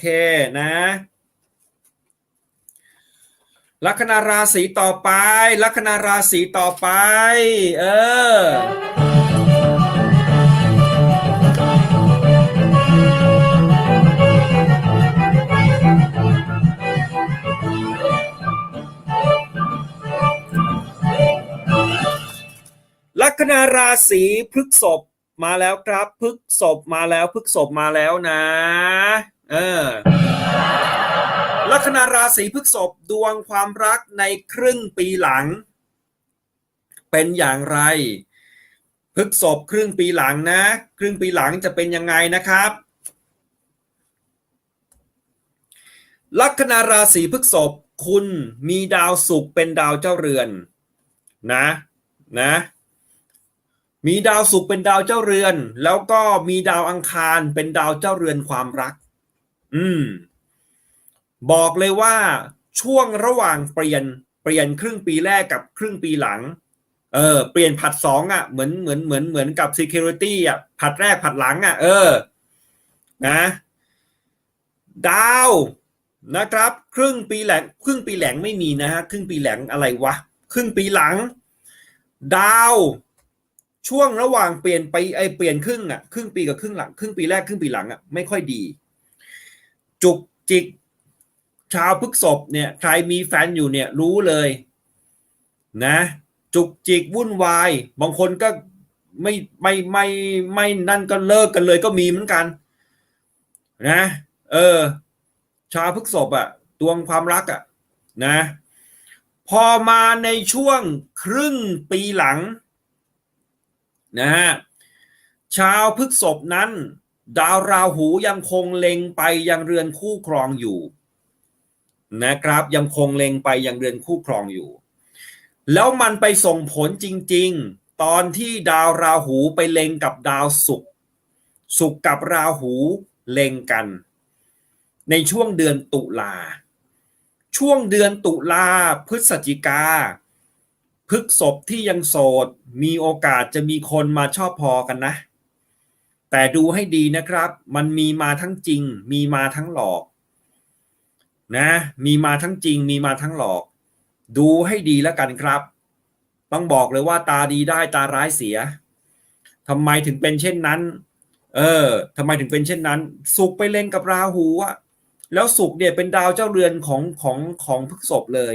เคนะลัคนาราศีต่อไปลัคนาราศีต่อไป เออ ลัคนาราศีพฤษภมาแล้วครับพฤษภมาแล้วพฤษภมาแล้วนะ เออลัคนาราศีพฤษภดวงความรักในครึ่งปีหลัง เป็นอย่างไรพฤษภครึ่งปีหลังนะ ครึ่งปีหลังจะเป็นยังไงนะครับลัคนาราศีพฤษภคุณมีดาวศุกร์เป็นดาวเจ้าเรือนนะนะมีดาวศุกร์เป็นดาวเจ้าเรือน แล้วก็มีดาวอังคารเป็นดาวเจ้าเรือนความรัก อืม บอกเลยว่าช่วงระหว่างเปลี่ยนเปลี่ยนครึ่งปีแรกกับครึ่งปีหลัง เออ เปลี่ยนผัดสองอะ เหมือนเหมือนเหมือนเหมือนกับ security อะ ผัดแรกผัดหลังอะ เออ นะ ดาวนะครับ ครึ่งปีแหลงครึ่งปีแหลงไม่มีนะฮะ ครึ่งปีแหลงอะไรวะ ครึ่งปีหลัง ดาวช่วงระหว่างเปลี่ยนไปไอเปลี่ยนครึ่งอะครึ่งปีกับครึ่งหลัง ครึ่งปีแรกครึ่งปีหลังอะไม่ค่อยดี จุกจิก ชาวพฤกษบเนี่ยใครมีแฟนอยู่เนี่ยรู้เลยนะจุกจิกวุ่นวาย บางคนก็ไม่ไม่ไม่ไม่นั่นก็เลิกกันเลยก็มีเหมือนกัน นะ เออ ชาวพฤกษบอะดวงความรักอะนะ พอมาในช่วงครึ่งปีหลังนะฮะชาวพฤกษบนั้น ดาวราหูยังคงเล็งไปยังเรือนคู่ครองอยู่นะครับ ยังคงเล็งไปยังเรือนคู่ครองอยู่ แล้วมันไปส่งผลจริง ๆ ตอนที่ดาวราหูไปเล็งกับดาวศุกร์ศุกร์กับราหูเล็งกัน ในช่วงเดือนตุลาช่วงเดือนตุลาพฤศจิกาพฤกษบที่ยังโสด มีโอกาสจะมีคนมาชอบพอกันนะ แต่ดูให้ดีนะครับ มันมีมาทั้งจริง มีมาทั้งหลอก นะ มีมาทั้งจริง มีมาทั้งหลอก ดูให้ดีแล้วกันครับ ต้องบอกเลยว่าตาดีได้ตาร้ายเสียทำไมถึงเป็นเช่นนั้น เออทำไมถึงเป็นเช่นนั้น สุกร์ไปเล่นกับราหูอะแล้วสุกร์เนี่ยเป็นดาวเจ้าเรือนของของของพฤกษบเลย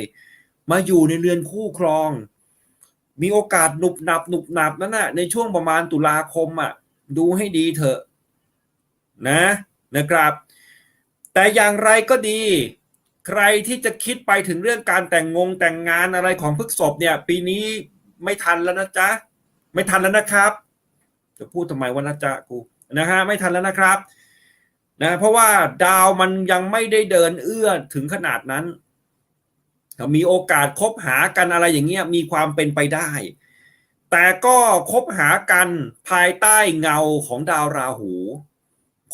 มาอยู่ในเรือนคู่ครอง มีโอกาสหนุบหนับหนุบหนับนั่นน่ะในช่วงประมาณตุลาคมอะ ดูให้ดีเถอะนะนะครับ แต่อย่างไรก็ดี ใครที่จะคิดไปถึงเรื่องการแต่งงงแต่งงานอะไรของพฤกษบเนี่ย ปีนี้ไม่ทันแล้วนะจ๊ะไม่ทันแล้วนะครับ จะพูดทำไมว่านะจ๊ะกูนะฮะไม่ทันแล้วนะครับนะเพราะว่าดาวมันยังไม่ได้เดินเอื้อถึงขนาดนั้น มีโอกาสคบหากันอะไรอย่างเงี้ยมีความเป็นไปได้ แต่ก็คบหากันภายใต้เงาของดาวราหู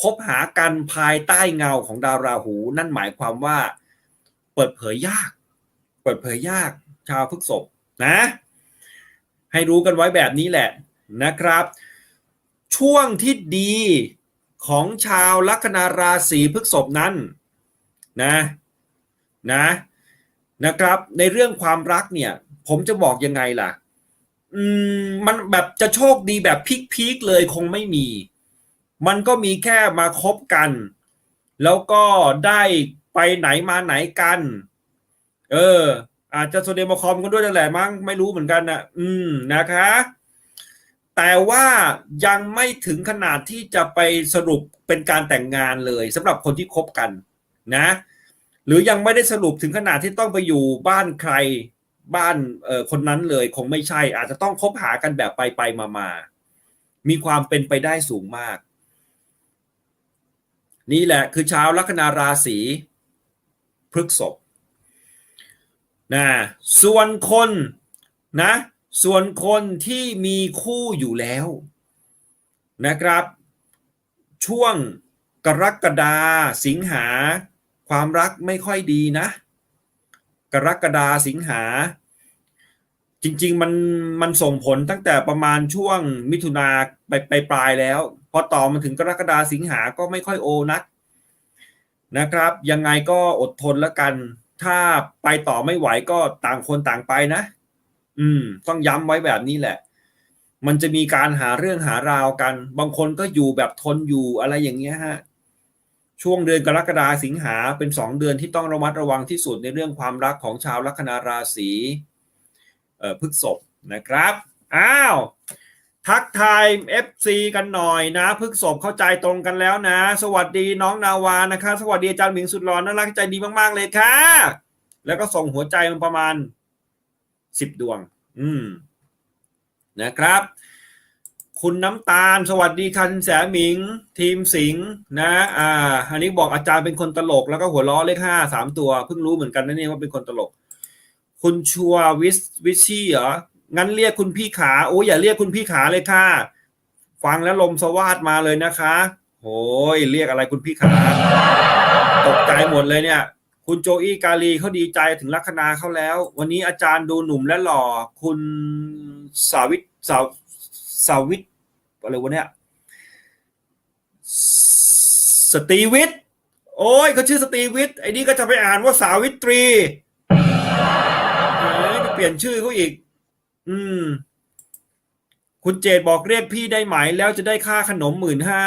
คบหากันภายใต้เงาของดาวราหู นั่นหมายความว่า เปิดเผยยาก เปิดเผยยาก ชาวพฤกษบนะ ให้รู้กันไว้แบบนี้แหละนะครับ ช่วงที่ดีของชาวลัคนาราศีพฤกษภนั้นนะนะนะครับ ในเรื่องความรักเนี่ย ผมจะบอกยังไงล่ะ อืมมันแบบจะโชคดีแบบพีคๆเลยคงไม่มี มันก็มีแค่มาคบกัน แล้วก็ได้ไปไหนมาไหนกัน เออ อาจจะโซเดียมคอมกันด้วยนั่นแหละมั้งไม่รู้เหมือนกันนะอืมนะคะ แต่ว่ายังไม่ถึงขนาดที่จะไปสรุปเป็นการแต่งงานเลยสำหรับคนที่คบกันนะ หรือยังไม่ได้สรุปถึงขนาดที่ต้องไปอยู่บ้านใคร บ้านเอ่อคนนั้นเลยคงไม่ใช่ อาจจะต้องคบหากันแบบไปไปมามามีความเป็นไปได้สูงมาก นี่แหละคือชาวลัคนาราศีพฤกษภนะส่วนคนนะ ส่วนคนที่มีคู่อยู่แล้วนะครับ ช่วงกรกฎาสิงหา ความรักไม่ค่อยดีนะ กรกฎาสิงหา จริง ๆ มันมันส่งผลตั้งแต่ประมาณช่วงมิถุนาไปไปปลายแล้ว พอต่อมาถึงกรกฎาสิงหาก็ไม่ค่อยโอนักนะครับ ยังไงก็อดทนแล้วกัน ถ้าไปต่อไม่ไหวก็ต่างคนต่างไปนะ อืม ต้องย้ำไว้แบบนี้แหละ มันจะมีการหาเรื่องหาราวกัน บางคนก็อยู่แบบทนอยู่อะไรอย่างเงี้ยฮะช่วงเดือนกรกฎาสิงหาเป็นสองเดือนที่ต้องระมัดระวังที่สุดในเรื่องความรักของชาวลัคนาราศี พฤษภนะครับอ้าวทักทาย FC กันหน่อยนะพฤกษบเข้าใจตรงกันแล้วนะ สวัสดีน้องนาวานะคะ สวัสดีอาจารย์หมิงสุดหล่อน่ารักใจดีมากๆเลยค่ะ แล้วก็ส่งหัวใจมันประมาณสิบดวง อืม นะครับ คุณน้ำตาล สวัสดีคันแสหมิง ทีมสิงห์นะ อ่า อันนี้บอกอาจารย์เป็นคนตลก แล้วก็หัวล้อเลขห้าสามตัวเพิ่งรู้เหมือนกันนะเนี่ยว่าเป็นคนตลก คุณชัววิสวิชี่เหรอ งั้นเรียกคุณพี่ขาโอ้ยอย่าเรียกคุณพี่ขาเลยค่ะ ฟังแล้วลมสวาดมาเลยนะคะโอ้ยเรียกอะไรคุณพี่ขา ตกใจหมดเลยเนี่ย คุณโจอี้กาลีเขาดีใจถึงลัคนาเขาแล้ว วันนี้อาจารย์ดูหนุ่มและหล่อ คุณสาวิตสาวสาวิตอะไรวะเนี่ยสตีวิทโอ้ยเขาชื่อสตีวิทไอ้นี่ก็จะไปอ่านว่าสาวิตรี ปเปลี่ยนชื่อเขาอีก อืม คุณเจดบอกเรียกพี่ได้ไหมแล้วจะได้ค่าขนมหมื่นห้า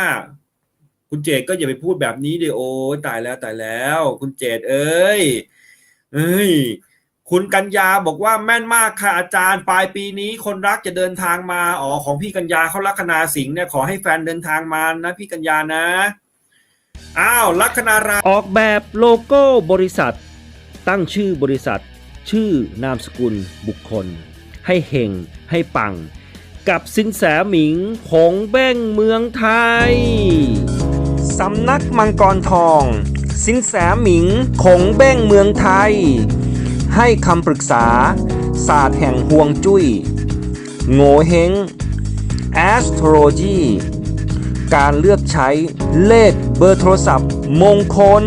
คุณเจดก็อย่าไปพูดแบบนี้ดิโอ้ตายแล้วตายแล้ว คุณเจดเอ้ยเอ้ยคุณกัญญาบอกว่าแม่นมากค่ะอาจารย์ ปลายปีนี้คนรักจะเดินทางมาอ๋อของพี่กัญญาเขาลัคนาสิงห์เนี่ยขอให้แฟนเดินทางมานะพี่กัญญานะอ้าวลัคนาราออกแบบโลโก้บริษัท ตั้งชื่อบริษัท ชื่อนามสกุลบุคคล ให้เฮงให้ปัง กับสินแสหมิงหงเบ้งเมืองไทย สำนักมังกรทอง สินแสหมิงคงเบ้งเมืองไทย ให้คำปรึกษา ศาสตร์แห่งห่วงจุย้ยโง่เฮง astrology การเลือกใช้เลขเบอร์โทรศัพท์มงคล